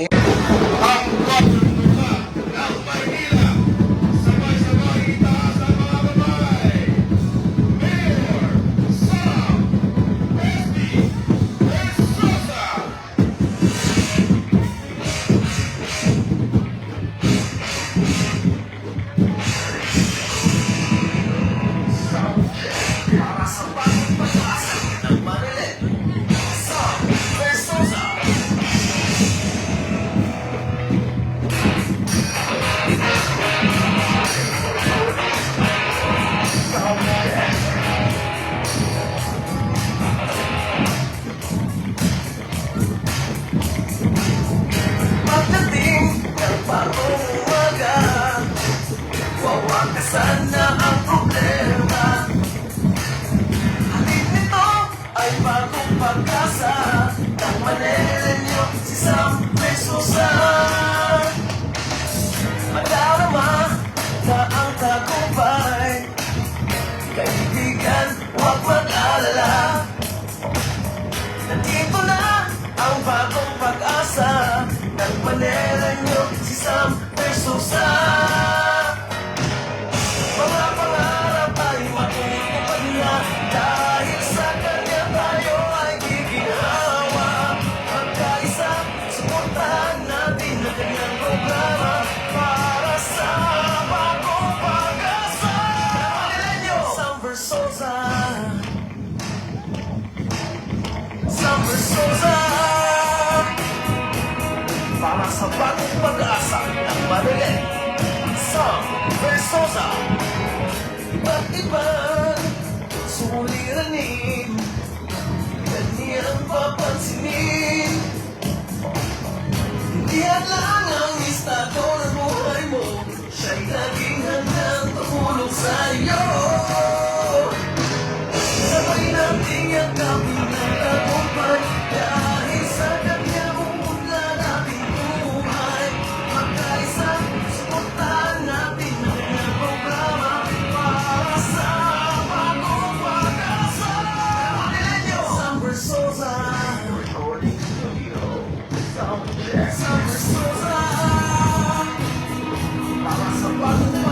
Ang Versosa. Versosa Para sa bagong pag-asa ng Manilen Sam Versosa Iba't ibang suliranin Kanyang papansinin. Hindi lang ang estado ng buhay mo. Siya'y laging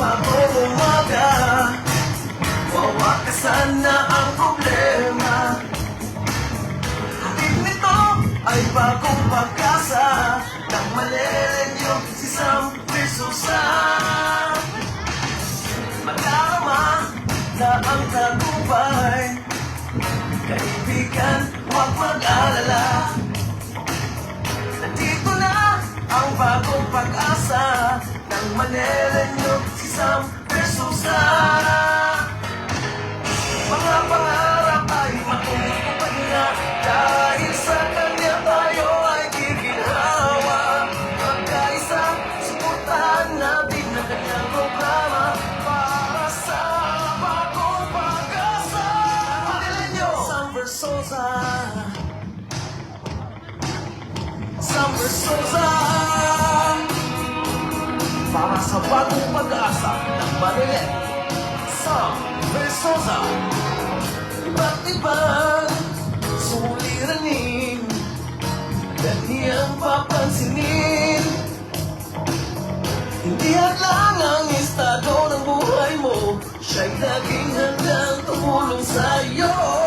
ng bagong umaga, Wawakasan na ang problema. Hatid nito ay bagong pag-asa Ng malenyo si Sam Versosa Madarama na ang tagumpay. Kaibigan, huwag mag-alala. Nandito na ang bagong pag-asa Ng malenyo si Sam Versosa mga pangarap ay matutupad na Dahil sa kanya tayo ay giginhawa Magkaisa, suportahan natin ang kanyang programa Para sa bagong pag-asa. Manilenyo, Sam Versosa Sam Versosa sa bagong pag-asa ng Manilen Sam Versosa. Iba't ibang suliranin Kanyang papansinin. Hindi lang ang estado ng buhay mo Siya'y laging handang tumulong sa'yo